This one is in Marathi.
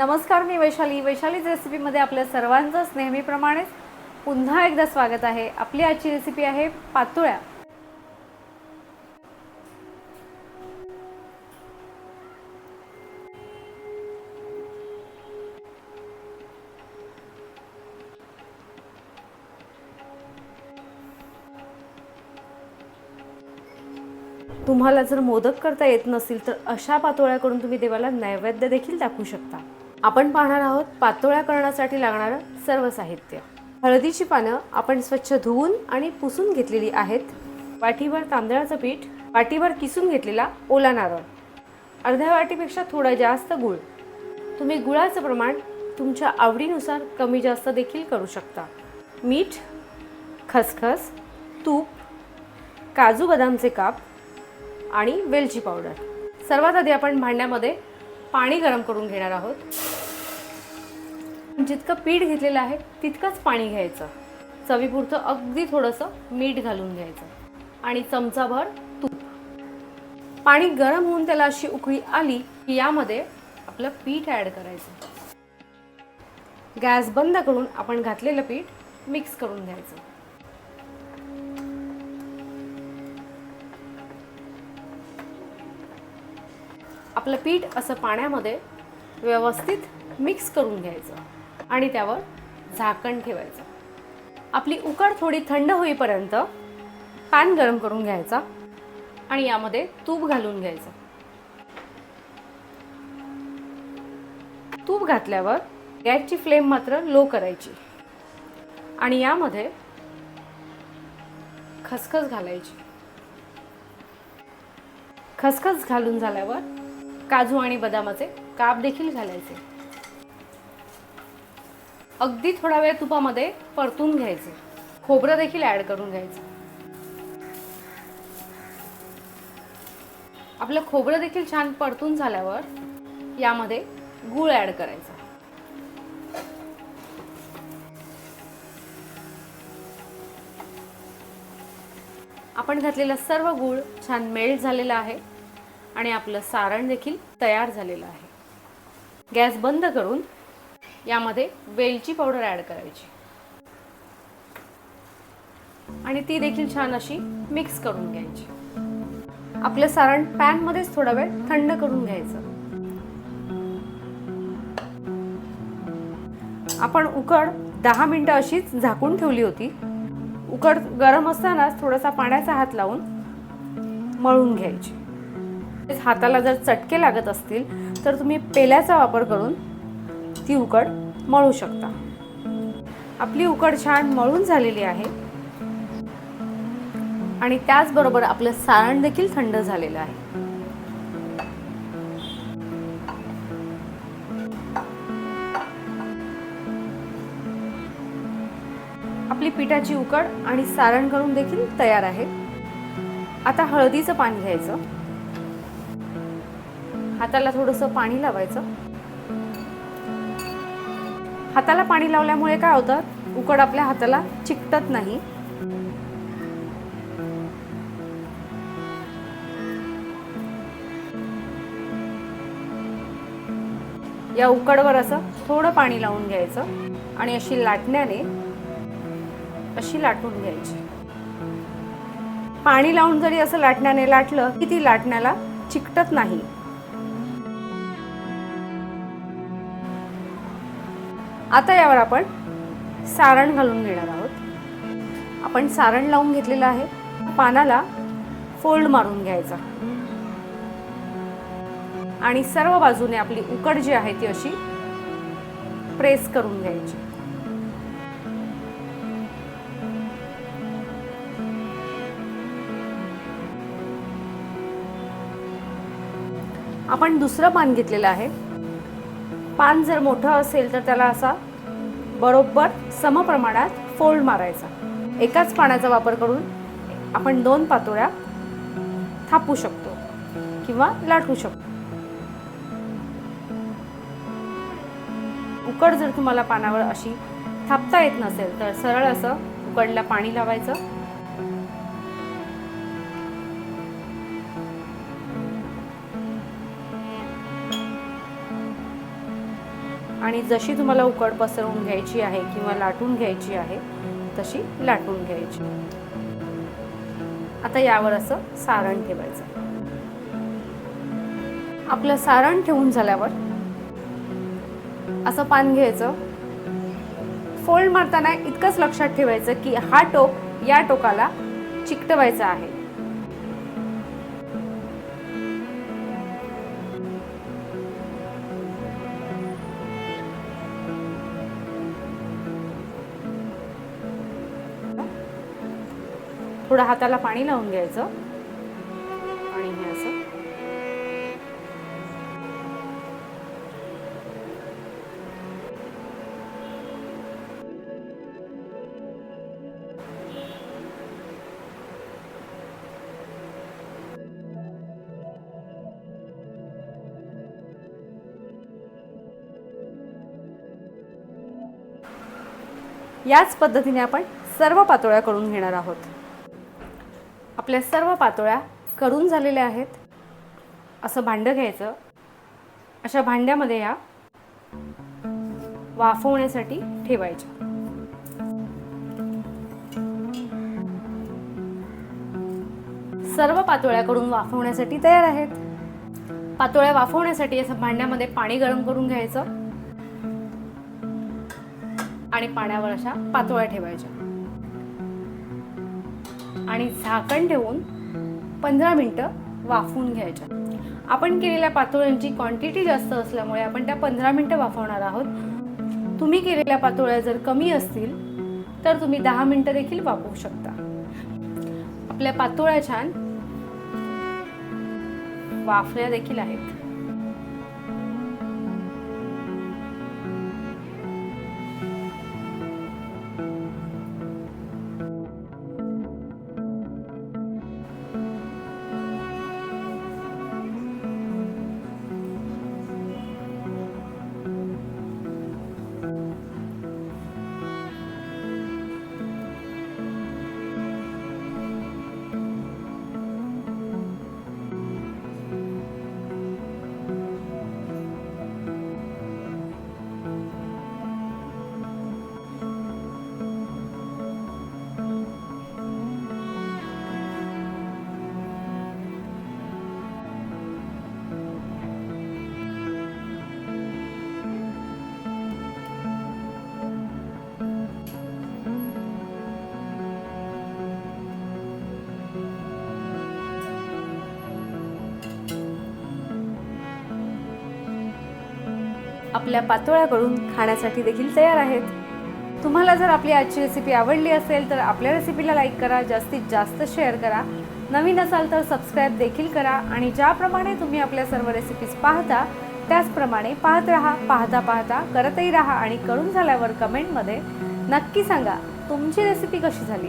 नमस्कार मी वैशाली. वैशालीच रेसिपीमध्ये आपल्या सर्वांचंच नेहमीप्रमाणेच पुन्हा एकदा स्वागत आहे. आपली आजची रेसिपी आहे पातोळ्या. तुम्हाला जर मोदक करता येत नसेल तर अशा पातोळ्या करून तुम्ही देवाला नैवेद्य देखील दाखवू शकता. आपण पाहणार आहोत पातोळ्या करण्यासाठी लागणारं सर्व साहित्य. हळदीची पानं आपण स्वच्छ धुवून आणि पुसून घेतलेली आहेत. वाटीभर तांदळाचं पीठ वाटीभर किसून घेतलेला ओला नारळ. अर्ध्या वाटीपेक्षा थोडा जास्त गुळ. तुम्ही गुळाचं प्रमाण तुमच्या आवडीनुसार कमी जास्त देखील करू शकता. मीठ खसखस तूप काजू बदामचे काप आणि वेलची पावडर. सर्वात आधी आपण भांड्यामध्ये पाणी गरम करून घेणार आहोत. जितकं पीठ घेतलेलं आहे तितकंच पाणी घ्यायचं. चवीपुरतं अगदी थोडंसं मीठ घालून घ्यायचं. आणि चमचाभर तूप. पाणी गरम होऊन त्याला अशी उकळी आली की यामध्ये आपलं पीठ ॲड करायचं. गॅस बंद करून आपण घातलेलं पीठ मिक्स करून घ्यायचं. आपलं पीठ असं पाण्यामध्ये व्यवस्थित मिक्स करून घ्यायचं आणि त्यावर झाकण ठेवायचं. आपली उकड थोडी थंड होईपर्यंत पॅन गरम करून घ्यायचा आणि यामध्ये तूप घालून घ्यायचं. तूप घातल्यावर गॅसची फ्लेम मात्र लो करायची आणि यामध्ये खसखस घालायची. खसखस घालून झाल्यावर काजू आणि बदामाचे काप देखील घालायचे. अगदी थोडा वेळ तुपामध्ये परतून घ्यायचे. खोबरं देखील ॲड करून घ्यायचं. आपलं खोबरं देखील छान परतून झाल्यावर यामध्ये गूळ ॲड करायचा. आपण घातलेला सर्व गूळ छान मेल्ट झालेला आहे. आणि आपलं सारण देखील तयार झालेलं आहे. गॅस बंद करून यामध्ये वेलची पावडर ॲड करायची. आणि ती देखील छान अशी मिक्स करून घ्यायची. आपलं सारण पॅनमध्येच थोडा वेळ थंड करून घ्यायचं. आपण उकड दहा मिनटं अशीच झाकून ठेवली होती. उकड गरम असतानाच थोडासा पाण्याचा हात लावून मळून घ्यायची. हाताला जर चटके लागत असतील तर तुम्ही पेल्याचा वापर करून ती उकड मळू शकता. आपली उकड छान मळून झालेली आहे. आणि त्याचबरोबर आपलं सारण देखील थंड झालेलं आहे. आपली पिठाची उकड आणि सारण करून देखील तयार आहे. आता हळदीचं पाणी घ्यायचं. हाताला थोडंसं पाणी लावायचं. हाताला पाणी लावल्यामुळे काय होतं? उकड आपल्या हाताला चिकटत नाही. या उकडवर असं थोडं पाणी लावून घ्यायचं आणि अशी लाटण्याने अशी लाटून घ्यायची. पाणी लावून जरी असं लाटण्याने लाटलं की ती लाटण्याला चिकटत नाही. आता यावर आपण सारण घालून घेणार आहोत. आपण सारण लावून घेतलेलं आहे. पानाला फोल्ड मारून घ्यायचा. आणि सर्व बाजूने आपली उकड जी आहे ती अशी प्रेस करून घ्यायची. आपण दुसरं पान घेतलेलं आहे. पान जर मोठं असेल तर त्याला असा बरोबर समप्रमाणात फोल्ड मारायचा. एकाच पाण्याचा वापर करून आपण दोन पातोळ्या थापू शकतो किंवा लाटू शकतो. उकड जर तुम्हाला पानावर अशी थापता येत नसेल तर सरळ असं उकडला पाणी लावायचं. आणि जशी तुम्हाला उकड पसरवून घ्यायची आहे किंवा लाटून घ्यायची आहे तशी लाटून घ्यायची. आता यावर असं सारण ठेवायचं. आपलं सारण ठेवून झाल्यावर असं पान घ्यायचं. फोल्ड मारताना इतकंच लक्षात ठेवायचं की हा टोक या टोकाला चिकटवायचा आहे. थोडं हाताला पाणी लावून घ्यायचं. आणि हे असं. याच पद्धतीने आपण सर्व पातोळ्या करून घेणार आहोत. आपल्या सर्व पातोळ्या करून झालेल्या आहेत. असं भांडं घ्यायचं. अशा भांड्यामध्ये या वाफवण्यासाठी ठेवायच्या. सर्व पातोळ्या करून वाफवण्यासाठी तयार आहेत. पातोळ्या वाफवण्यासाठी असं भांड्यामध्ये पाणी गरम करून घ्यायचं. आणि पाण्यावर अशा पातोळ्या ठेवायच्या. आणि झाकण ठेवून पंधरा मिनटं वाफवून घ्यायच्या आपण केलेल्या पातोळ्यांची क्वांटिटी जास्त असल्यामुळे आपण त्या पंधरा मिनटं वाफवणार आहोत. तुम्ही केलेल्या पातोळ्या जर कमी असतील तर तुम्ही दहा मिनटं देखील वापरू शकता. आपल्या पातोळ्या छान वाफल्या देखील आहेत. आपल्या पातोळ्या करून खाण्यासाठी देखील तयार आहेत. तुम्हाला जर आपली आजची रेसिपी आवडली असेल तर आपल्या रेसिपीला लाईक करा जास्तीत जास्त शेअर करा. नवीन असाल तर सबस्क्राईब देखील करा आणि ज्याप्रमाणे तुम्ही आपल्या सर्व रेसिपीज पाहता त्याचप्रमाणे पाहत राहा पाहता पाहता करतही राहा आणि करून झाल्यावर कमेंटमध्ये नक्की सांगा तुमची रेसिपी कशी झाली?